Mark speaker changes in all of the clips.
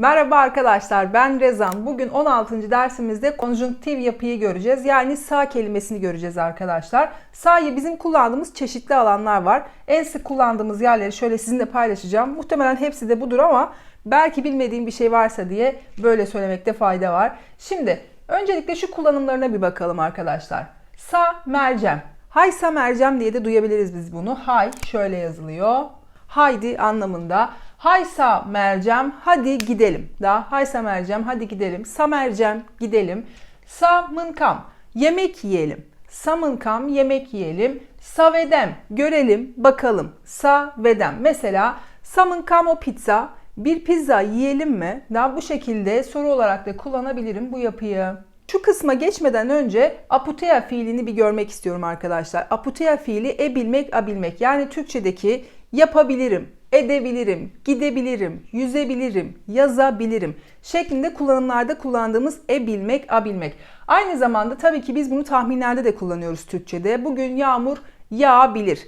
Speaker 1: Merhaba arkadaşlar ben Rezan. Bugün 16. dersimizde konjunktif yapıyı göreceğiz. Yani sağ kelimesini göreceğiz arkadaşlar. Sağ'yı bizim kullandığımız çeşitli alanlar var. En sık kullandığımız yerleri şöyle sizinle paylaşacağım. Muhtemelen hepsi de budur ama belki bilmediğim bir şey varsa diye böyle söylemekte fayda var. Şimdi öncelikle şu kullanımlarına bir bakalım arkadaşlar. Sa mercem. Haysa mercem diye de duyabiliriz biz bunu. Hay şöyle yazılıyor. Haydi anlamında. Haysa mercem hadi gidelim. Da haysa mercem hadi gidelim. Sa mercem gidelim. Sa mınkam yemek yiyelim. Sa mınkam yemek yiyelim. Sa vedem görelim bakalım. Sa vedem mesela sa mınkam o pizza bir pizza yiyelim mi? Da bu şekilde soru olarak da kullanabilirim bu yapıyı. Şu kısma geçmeden önce aputea fiilini bir görmek istiyorum arkadaşlar. Aputea fiili e bilmek, a bilmek. Yani Türkçedeki yapabilirim, edebilirim, gidebilirim, yüzebilirim, yazabilirim şeklinde kullanımlarda kullandığımız e bilmek, a bilmek. Aynı zamanda tabii ki biz bunu tahminlerde de kullanıyoruz Türkçede. Bugün yağmur yağabilir.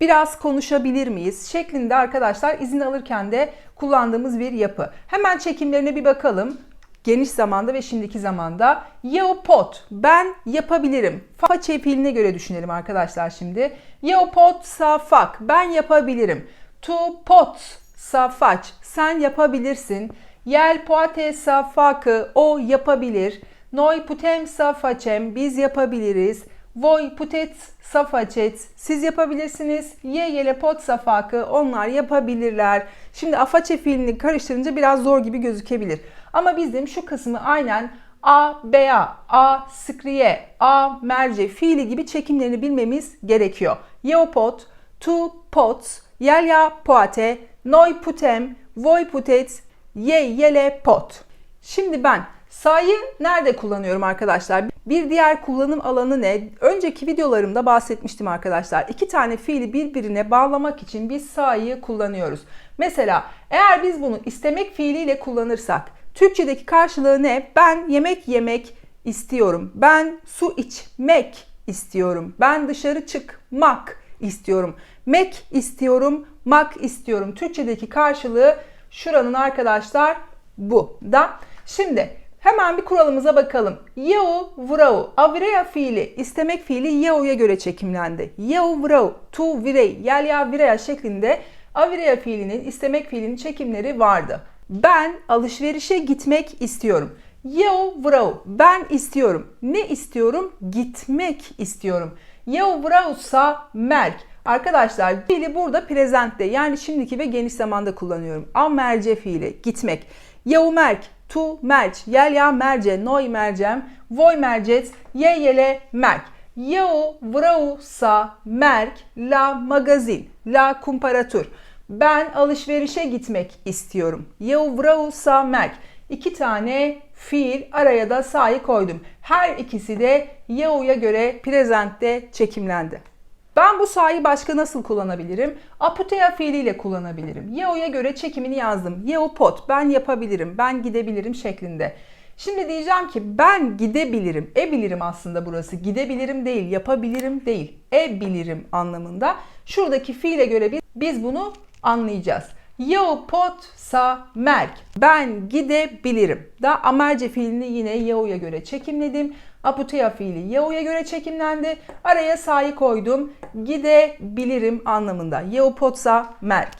Speaker 1: Biraz konuşabilir miyiz? şeklinde arkadaşlar izin alırken de kullandığımız bir yapı. Hemen çekimlerine bir bakalım geniş zamanda ve şimdiki zamanda. Yeopot, ben yapabilirim. Façe fiiline göre düşünelim arkadaşlar şimdi. Yeopot safak, ben yapabilirim. Tu pot safaç, sen yapabilirsin. Yel poate safakı, o yapabilir. Noi putem safaçem, biz yapabiliriz. Voi putet safaçet, siz yapabilirsiniz. Ye yele pot safakı, onlar yapabilirler. Şimdi afaçe fiilini karıştırınca biraz zor gibi gözükebilir. Ama bizim şu kısmı aynen a, bea, a, skriye, a, merce fiili gibi çekimlerini bilmemiz gerekiyor. Yeopot, tu pots, yelya poate, noi putem, voi putet, ye yele pot. Şimdi ben Sa'yı nerede kullanıyorum arkadaşlar? Bir diğer kullanım alanı ne? Önceki videolarımda bahsetmiştim arkadaşlar. İki tane fiili birbirine bağlamak için biz sa'yı kullanıyoruz. Mesela eğer biz bunu istemek fiiliyle kullanırsak Türkçedeki karşılığı ne? Ben yemek yemek istiyorum. Ben su içmek istiyorum. Ben dışarı çıkmak istiyorum. Mek istiyorum, mak istiyorum. Türkçedeki karşılığı şuranın arkadaşlar bu da. Şimdi Hemen bir kuralımıza bakalım. Yeo vrau. Avreya fiili, istemek fiili yeo'ya göre çekimlendi. Yeo vrau, tu virey, yel ya vireya şeklinde avreya fiilinin, istemek fiilinin çekimleri vardı. Ben alışverişe gitmek istiyorum. Yeo vrau, ben istiyorum. Ne istiyorum? Gitmek istiyorum. Yeo vrausa merk. Arkadaşlar fiili burada prezentte yani şimdiki ve geniş zamanda kullanıyorum. Am merce fiili, gitmek. Yeo merk, tu merç, yel ya merce, noy mercem, voy mercet, ye yele merk. Eu vreau să merg la magazin, la kumparatur. Ben alışverişe gitmek istiyorum. Eu vreau să merg. İki tane fiil araya da sa'yı koydum. Her ikisi de eu'ya göre prezentte çekimlendi. Ben bu sa'yı başka nasıl kullanabilirim? Aputea fiiliyle kullanabilirim. Yeo'ya göre çekimini yazdım. Yeo pot, ben yapabilirim, ben gidebilirim şeklinde. Şimdi diyeceğim ki ben gidebilirim. E bilirim aslında burası. Gidebilirim değil, yapabilirim değil. E bilirim anlamında. Şuradaki fiile göre biz bunu anlayacağız. Yeo pot sa merk. Ben gidebilirim. Da amerce fiilini yine yeo'ya göre çekimledim. Aputea fiili yeo'ya göre çekimlendi. Araya sa'yı koydum. Gidebilirim anlamında. Yeo pot sa merk.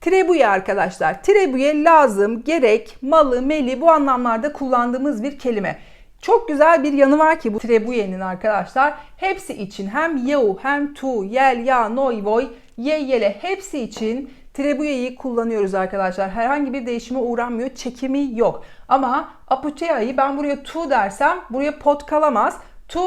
Speaker 1: Trebuye arkadaşlar. Trebuye lazım, gerek, malı, meli bu anlamlarda kullandığımız bir kelime. Çok güzel bir yanı var ki bu trebuyenin arkadaşlar. Hepsi için hem yeu hem tu, yel, ya, noy, voy, ye, yele hepsi için Trebuye'yi kullanıyoruz arkadaşlar. Herhangi bir değişime uğranmıyor. Çekimi yok. Ama aputea'yı ben buraya tu dersem buraya pot kalamaz. Tu,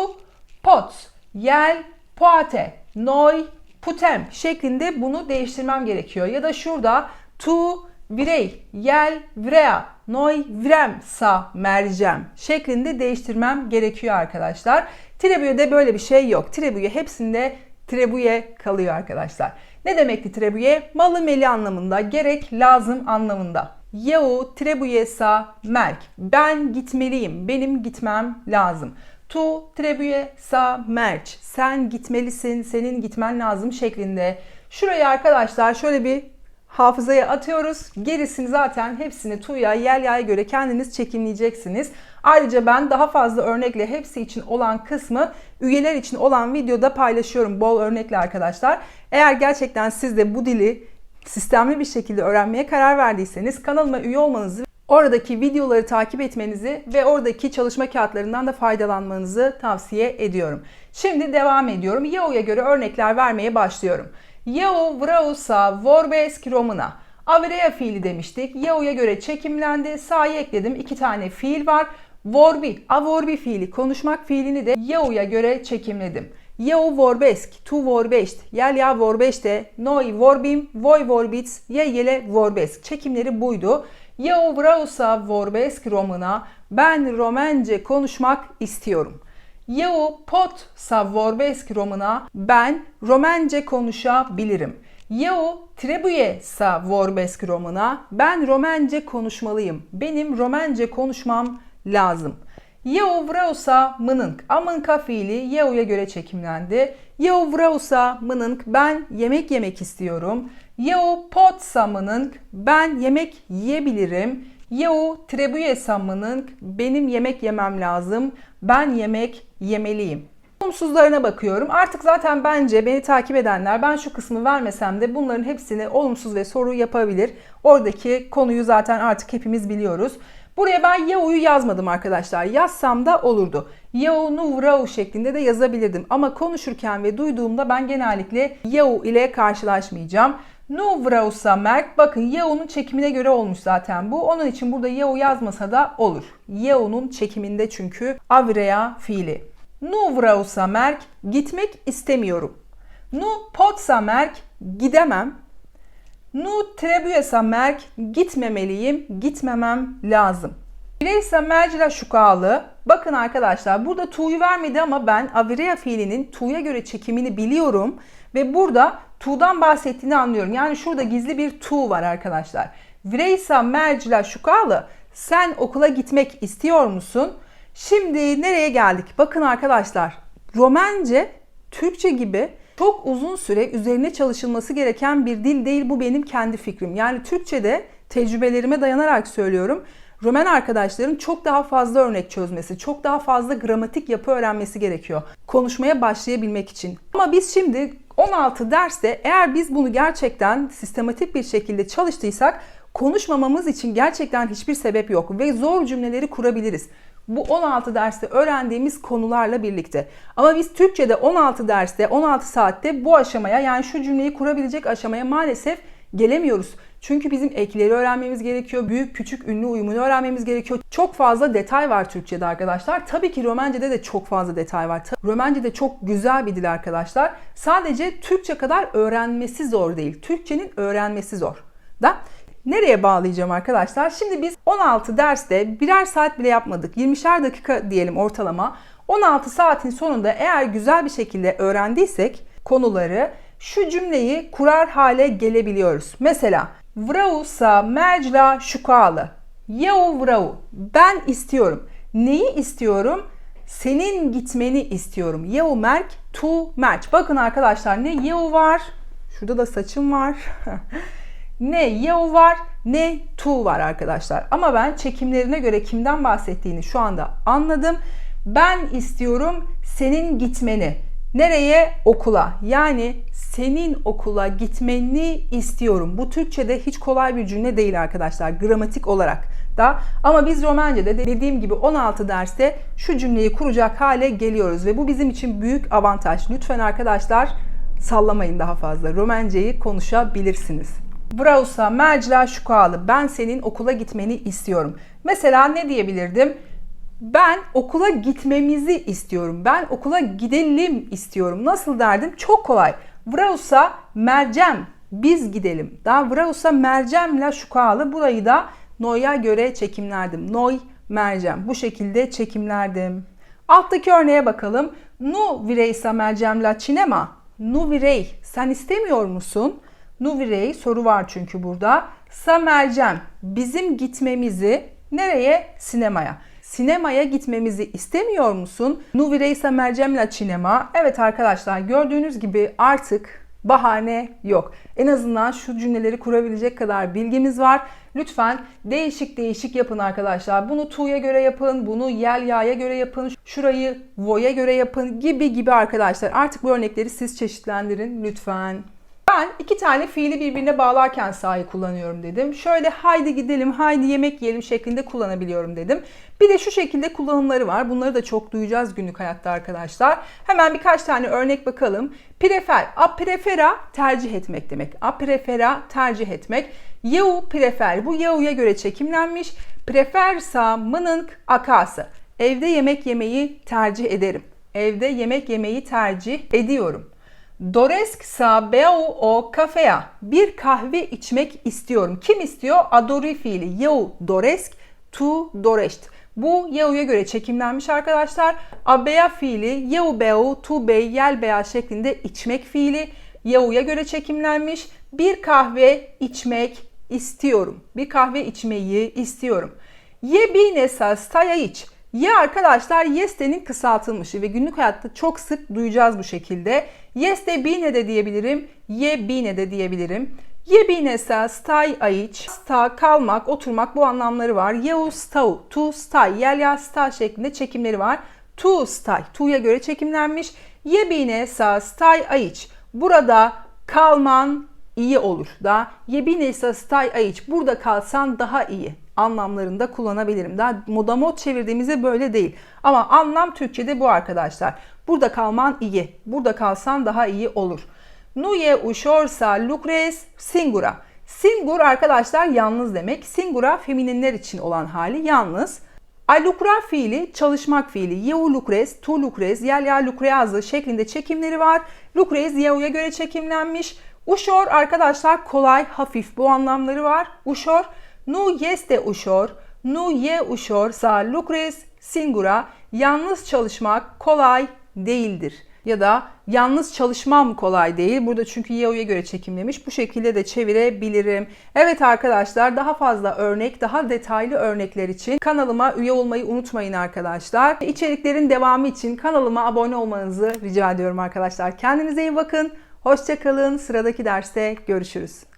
Speaker 1: pot, yel, poate, noy, putem şeklinde bunu değiştirmem gerekiyor. Ya da şurada tu, virey, yel, vrea, noy, vrem, sa, mercem şeklinde değiştirmem gerekiyor arkadaşlar. Trebuye'de böyle bir şey yok. Trebuye hepsinde trebuye kalıyor arkadaşlar. Ne demekti trebuye? Malı meli anlamında, gerek lazım anlamında. Yeu trebuye sa merk. Ben gitmeliyim. Benim gitmem lazım. Tu trebuye sa merch. Sen gitmelisin, senin gitmen lazım şeklinde. Şuraya arkadaşlar şöyle bir hafızaya atıyoruz. Gerisini zaten hepsini Tuğya, Yelya'ya göre kendiniz çekimleyeceksiniz. Ayrıca ben daha fazla örnekle hepsi için olan kısmı üyeler için olan videoda paylaşıyorum bol örnekle arkadaşlar. Eğer gerçekten siz de bu dili sistemli bir şekilde öğrenmeye karar verdiyseniz kanalıma üye olmanızı Oradaki videoları takip etmenizi ve oradaki çalışma kağıtlarından da faydalanmanızı tavsiye ediyorum. Şimdi devam ediyorum. Yeo'ya göre örnekler vermeye başlıyorum. Yeo vrausa vorbesk romana. Avreya fiili demiştik. Yeo'ya göre çekimlendi. Sa'yı ekledim. İki tane fiil var. Vorbi, avorbi fiili, konuşmak fiilini de Yeo'ya göre çekimledim. Yeo vorbesk, tu vorbeşt, yel ya vorbeşte, noi vorbim, voi vorbits, ye yele vorbesk. Çekimleri buydu. Eu vreau să vorbesc română. Ben romence konuşmak istiyorum. Eu pot să vorbesc română. Ben romence konuşabilirim. Eu trebuie să vorbesc română. Ben romence konuşmalıyım. Benim romence konuşmam lazım. Eu vreau să mănânc. A mânca fiili eu'ya göre çekimlendi. Eu vreau să mănânc. Ben yemek yemek istiyorum. Eu pot să mănânc. Ben yemek yiyebilirim. Eu trebuie să mănânc. Benim yemek yemem lazım. Ben yemek yemeliyim. Olumsuzlarına bakıyorum. Artık zaten bence beni takip edenler ben şu kısmı vermesem de bunların hepsini olumsuz ve soru yapabilir. Oradaki konuyu zaten artık hepimiz biliyoruz. Buraya ben Yao'yu yazmadım arkadaşlar. Yazsam da olurdu. Yao nu vrau şeklinde de yazabilirdim. Ama konuşurken ve duyduğumda ben genellikle Yao ile karşılaşmayacağım. Nu vrau să merg. Bakın Yao'nun çekimine göre olmuş zaten bu. Onun için burada Yao yazmasa da olur. Yao'nun çekiminde çünkü avreya fiili. Nu vrau să merg. Gitmek istemiyorum. Nu pot să merg. Gidemem. Nu trebuie să merg, gitmemeliyim, gitmemem lazım. Bireyse mercila şukalı. Bakın arkadaşlar burada tu'yu vermedi ama ben avireya fiilinin tu'ya göre çekimini biliyorum. Ve burada tu'dan bahsettiğini anlıyorum. Yani şurada gizli bir tu var arkadaşlar. Vireysa mercila şukalı. Sen okula gitmek istiyor musun? Şimdi nereye geldik? Bakın arkadaşlar. Romence Türkçe gibi çok uzun süre üzerine çalışılması gereken bir dil değil. Bu benim kendi fikrim. Yani Türkçe'de tecrübelerime dayanarak söylüyorum. Roman arkadaşların çok daha fazla örnek çözmesi, çok daha fazla gramatik yapı öğrenmesi gerekiyor. Konuşmaya başlayabilmek için. Ama biz şimdi 16 derste eğer biz bunu gerçekten sistematik bir şekilde çalıştıysak konuşmamamız için gerçekten hiçbir sebep yok ve zor cümleleri kurabiliriz bu 16 derste öğrendiğimiz konularla birlikte. Ama biz Türkçe'de 16 derste, 16 saatte bu aşamaya yani şu cümleyi kurabilecek aşamaya maalesef gelemiyoruz. Çünkü bizim ekleri öğrenmemiz gerekiyor. Büyük küçük ünlü uyumunu öğrenmemiz gerekiyor. Çok fazla detay var Türkçe'de arkadaşlar. Tabii ki Romence'de de çok fazla detay var. Romence çok güzel bir dil arkadaşlar. Sadece Türkçe kadar öğrenmesi zor değil. Türkçenin öğrenmesi zor. Da Nereye bağlayacağım arkadaşlar? Şimdi biz 16 derste birer saat bile yapmadık. 20'şer dakika diyelim ortalama. 16 saatin sonunda eğer güzel bir şekilde öğrendiysek konuları şu cümleyi kurar hale gelebiliyoruz. Mesela Vrau sa mercla şukalı. Eu vrau. Ben istiyorum. Neyi istiyorum? Senin gitmeni istiyorum. Eu merk, tu merch. Bakın arkadaşlar ne eu var. Şurada da saçım var. ne Yeo var ne Tu var arkadaşlar. Ama ben çekimlerine göre kimden bahsettiğini şu anda anladım. Ben istiyorum senin gitmeni. Nereye? Okula. Yani senin okula gitmeni istiyorum. Bu Türkçe'de hiç kolay bir cümle değil arkadaşlar gramatik olarak da. Ama biz Romence'de dediğim gibi 16 derste şu cümleyi kuracak hale geliyoruz ve bu bizim için büyük avantaj. Lütfen arkadaşlar sallamayın daha fazla. Romenceyi konuşabilirsiniz. Brausa mercila şukalı. Ben senin okula gitmeni istiyorum. Mesela ne diyebilirdim? Ben okula gitmemizi istiyorum. Ben okula gidelim istiyorum. Nasıl derdim? Çok kolay. Vrausa mercem. Biz gidelim. Daha vrausa mercemle şukalı. Burayı da no'ya göre çekimlerdim. Noy, mercem. Bu şekilde çekimlerdim. Alttaki örneğe bakalım. Nu vireysa mercemla çinema. Nu virey. Sen istemiyor musun? Nuvirey soru var çünkü burada. Samercem bizim gitmemizi nereye? Sinemaya. Sinemaya gitmemizi istemiyor musun? Nuvirey Samercem'le sinema. Evet arkadaşlar gördüğünüz gibi artık bahane yok. En azından şu cümleleri kurabilecek kadar bilgimiz var. Lütfen değişik değişik yapın arkadaşlar. Bunu to'ya göre yapın, bunu yel ya'ya göre yapın, şurayı vo'ya göre yapın gibi gibi arkadaşlar. Artık bu örnekleri siz çeşitlendirin lütfen. Ben iki tane fiili birbirine bağlarken sahi kullanıyorum dedim. Şöyle haydi gidelim, haydi yemek yiyelim şeklinde kullanabiliyorum dedim. Bir de şu şekilde kullanımları var. Bunları da çok duyacağız günlük hayatta arkadaşlar. Hemen birkaç tane örnek bakalım. Prefer, a prefera tercih etmek demek. A prefera tercih etmek. Eu prefer, bu eu'ya göre çekimlenmiş. Prefersa mınınk akası. Evde yemek yemeyi tercih ederim. Evde yemek yemeyi tercih ediyorum. Doresc să beau o cafea. Bir kahve içmek istiyorum. Kim istiyor? Adori fiili. Eu doresc, tu dorești. Bu yeu'ya göre çekimlenmiş arkadaşlar. A bea fiili eu beau, tu bei, yel bea şeklinde içmek fiili. Yeu'ya göre çekimlenmiş. Bir kahve içmek istiyorum. Bir kahve içmeyi istiyorum. Ye bine să Ye arkadaşlar yeste'nin kısaltılmışı ve günlük hayatta çok sık duyacağız bu şekilde. Yeste bine de diyebilirim, ye bine de diyebilirim. Ye bine să stai aici. Sta kalmak, oturmak bu anlamları var. Eu stau, tu stai, yel ya sta şeklinde çekimleri var. Tu stai, tu'ya göre çekimlenmiş. Ye bine să stai aici. Burada kalman iyi olur da. Ye bine să stai aici. Burada kalsan daha iyi anlamlarında kullanabilirim. Daha modamot çevirdiğimizde böyle değil. Ama anlam Türkçe'de bu arkadaşlar. Burada kalman iyi. Burada kalsan daha iyi olur. Nu e ușor să lucrezi singura. Singur arkadaşlar yalnız demek. Singura femininler için olan hali yalnız. A lucra fiili çalışmak fiili. Eu lucrez, tu lucrez, el ya lucrează şeklinde çekimleri var. Lucrez eu'ya göre çekimlenmiş. Ușor arkadaşlar kolay, hafif bu anlamları var. Ușor Nu este ușor, nu e ușor să lucrezi singura. Yalnız çalışmak kolay değildir. Ya da yalnız çalışmam kolay değil. Burada çünkü Yeo'ya göre çekimlemiş. Bu şekilde de çevirebilirim. Evet arkadaşlar daha fazla örnek, daha detaylı örnekler için kanalıma üye olmayı unutmayın arkadaşlar. İçeriklerin devamı için kanalıma abone olmanızı rica ediyorum arkadaşlar. Kendinize iyi bakın. Hoşçakalın. Sıradaki derste görüşürüz.